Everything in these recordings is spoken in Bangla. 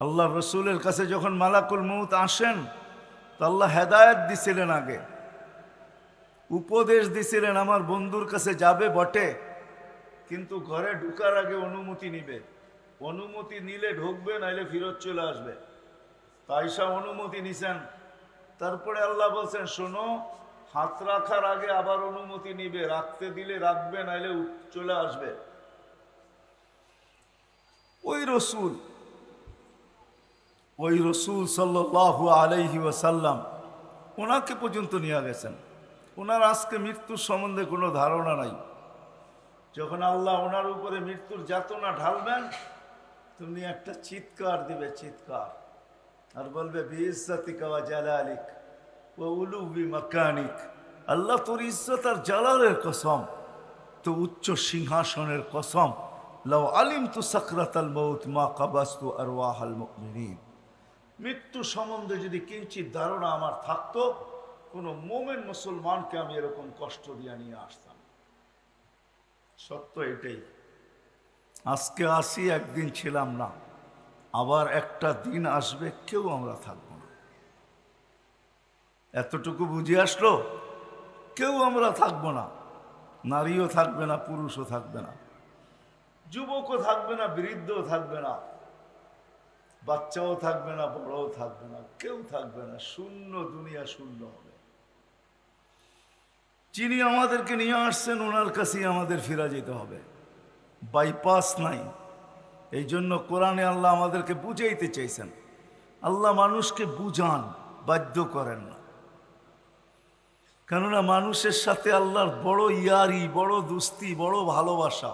আল্লাহ রসুলের কাছে যখন মালাকুল মৌত আসেন, তো আল্লাহ হেদায়ত দিছিলেন আগে। উপদেশ দিছিলেন, আমার বন্ধুর কাছে যাবে বটে, কিন্তু ঘরে ঢুকার আগে অনুমতি নিবে। অনুমতি নিলে ঢুকবে, নাইলে ফিরত চলে আসবে। তাইসা অনুমতি নিছেন। তারপরে আল্লাহ বলছেন, শোনো, হাত রাখার আগে আবার অনুমতি নিবে, রাখতে দিলে রাখবে, নাইলে চলে আসবে। ওই রসুল ওই রসুল সাল্লাহ আলাইহি ওয়াসাল্লাম ওনাকে পর্যন্ত নিয়ে গেছেন। ওনার আজকে মৃত্যুর সম্বন্ধে কোনো ধারণা নাই। যখন আল্লাহ ওনার উপরে মৃত্যুর যাতনা ঢালবেন, তুমি একটা চিৎকার দিবে, চিৎকার। আর বলবে জালালিক ও উলুবি মাকানিক। আল্লাহ তোর ইজ্জত আর জালালের কসম, তো উচ্চ সিংহাসনের কসম। লাউ আলিম তু সাকরাতাল মৌত মা কাবাস্তু আর ওয়াহাল মুমিনিন মৃত্যু সম্বন্ধে যদি কিঞ্চিত ধারণা আমার থাকতো, কোনো মোমেন মুসলমানকে আমি এরকম কষ্ট দিয়ে নিয়ে আসতাম। সত্য এটাই। আজকে আসি, একদিন ছিলাম না। আবার একটা দিন আসবে, কেউ আমরা থাকব না। এতটুকু বুঝে আসলো, কেউ আমরা থাকব না। নারীও থাকবে না, পুরুষও থাকবে না। যুবকও থাকবে না, বৃদ্ধও থাকবে না। বাচ্চাও থাকবে না, বড়ও থাকবে না, কেউ থাকবে না, শূন্য, দুনিয়া শূন্য হবে। যিনি আমাদেরকে নিয়ে আসছেন, ওনার কাছেই আমাদের ফিরা যেতে হবে। বাইপাস নাই। এই জন্য কোরআনে আল্লাহ আমাদেরকে বুঝাইতে চাইছেন। আল্লাহ মানুষকে বুঝান, বাধ্য করেন না। কেননা মানুষের সাথে আল্লাহর বড় ইয়ারি, বড় দুস্তি, বড় ভালোবাসা,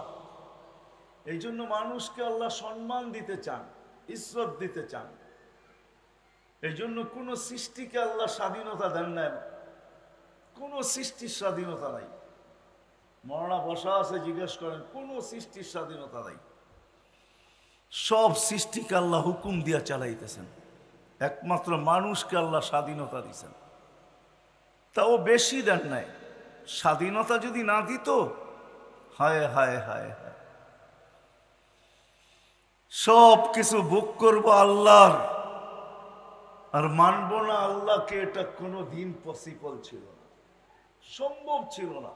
এই জন্য মানুষকে আল্লাহ সম্মান দিতে চান। ইজ্জত দিতে চান। এই জন্য কোনো সৃষ্টিকে আল্লাহ স্বাধীনতা দেন না কোনো সৃষ্টির স্বাধীনতা নাই। মরণা বসা আছে, জিজ্ঞেস করেন, কোনো সৃষ্টির স্বাধীনতা নাই। সব সৃষ্টিকে আল্লাহ হুকুম দিয়া চালাইতেছেন। একমাত্র মানুষকে আল্লাহ স্বাধীনতা দিছেন। তাও বেশি দেন নাই। স্বাধীনতা যদি না দিত, হায় হায় হায় হায়। সব কিছু ভোগ করব আল্লাহর। আর মানব না আল্লাহকে, এটা কোনো দিন পসিবল ছিল না। সম্ভব ছিল না।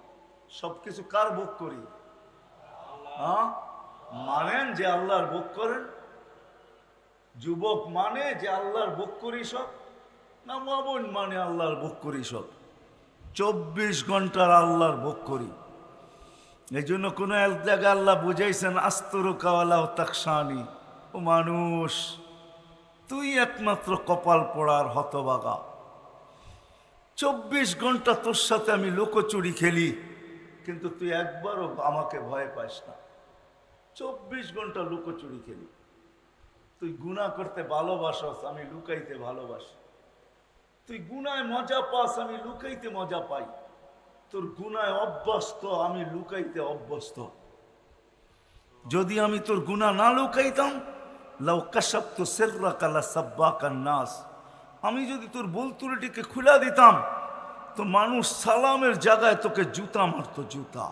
সবকিছু কার ভোগ করি? মানেন যে আল্লাহর ভোগ করেন? যুবক মানে যে আল্লাহর ভোগ করি সব? না মামন মানে আল্লাহর ভোগ করি সব? চব্বিশ ঘণ্টার আল্লাহর ভোগ করি। এই জন্য কোনো এক জায়গায় আল্লাহ বুঝাইছেন আস্তর কাওয়ালা ও তাকসানি ও মানুষ, তুই একমাত্র কপাল পড়ার হতবাগা। চব্বিশ ঘণ্টা তোর সাথে আমি লোকচুরি খেলি, কিন্তু তুই একবারও আমাকে ভয় পাস না। চব্বিশ ঘণ্টা লুকোচুরি খেলি। তুই গুণা করতে ভালোবাসস, আমি লুকাইতে ভালোবাসি। তুই গুনায় মজা পাস, আমি লুকাইতে মজা পাই। তোর গুনায় অভ্যস্ত, আমি লুকাইতে অভ্যস্ত। যদি আমি তোর গুণা না লুকাইতাম, লাউ সাব্বা নাস। আমি যদি তোর বলতুরিটিকে খুলে দিতাম, তো মানুষ সালামের জায়গায় তোকে জুতা মারতো, জুতা।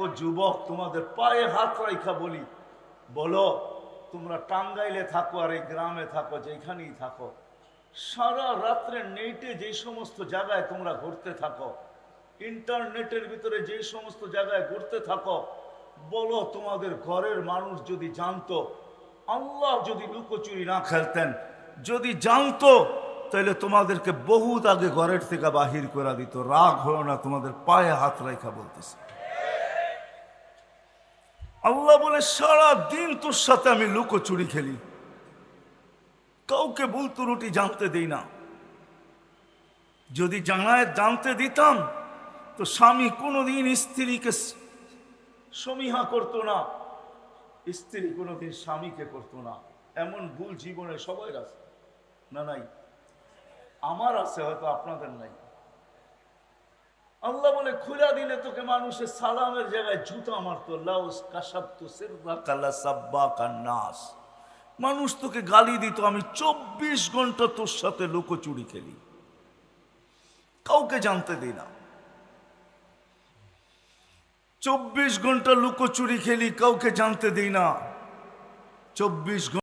ও যুবক, তোমাদের পায়ে হাত রাইখা বলি। বলো, তোমরা টাঙ্গাইলে থাকো আর এই গ্রামে থাকো, যেখানেই থাকো। সারা রাত্রে নেইটে যে সমস্ত জায়গায় তোমরা ঘুরতে থাকো ইন্টারনেটের ভিতরে যে সমস্ত জায়গায় ঘুরতে থাকো, বলো তোমাদের ঘরের মানুষ যদি জানতো, আল্লাহ যদি লুকোচুরি না খেলতেন, যদি জানতো তাহলে তোমাদেরকে বহুত আগে ঘরের থেকে বাহির করে দিত। রাগ হলো না, তোমাদের পায়ে হাত রেখা বলতেছে। আল্লাহ বলে সারা দিন তোর সাথে আমি লুকোচুরি খেলি। কাউকে বলতো রুটি জানতে দেই না। যদি জানায় জানতে দিতাম তো স্বামী কোনোদিন স্ত্রীকে সমীহা করতো না। স্ত্রী কোনোদিন স্বামীকে করতো না। এমন ভুল জীবনে সবাই আছে। না, নাই? আমার আছে, হয়তো আপনাদের নাই। আল্লাহ বলে, খুলা দিলে তোকে মানুষের সালামের জায়গায় জুতা মারতো। লাউস কাসাপ্তু সিরবা কালা সাব্বা কান্নাস মানুষ তোকে গালি দিত, আমি চব্বিশ ঘণ্টা তোর সাথে লুকোচুরি খেলি। কাউকে জানতে দিই না। চব্বিশ ঘণ্টা লুকোচুরি খেলি কাউকে জানতে দিই না। চব্বিশ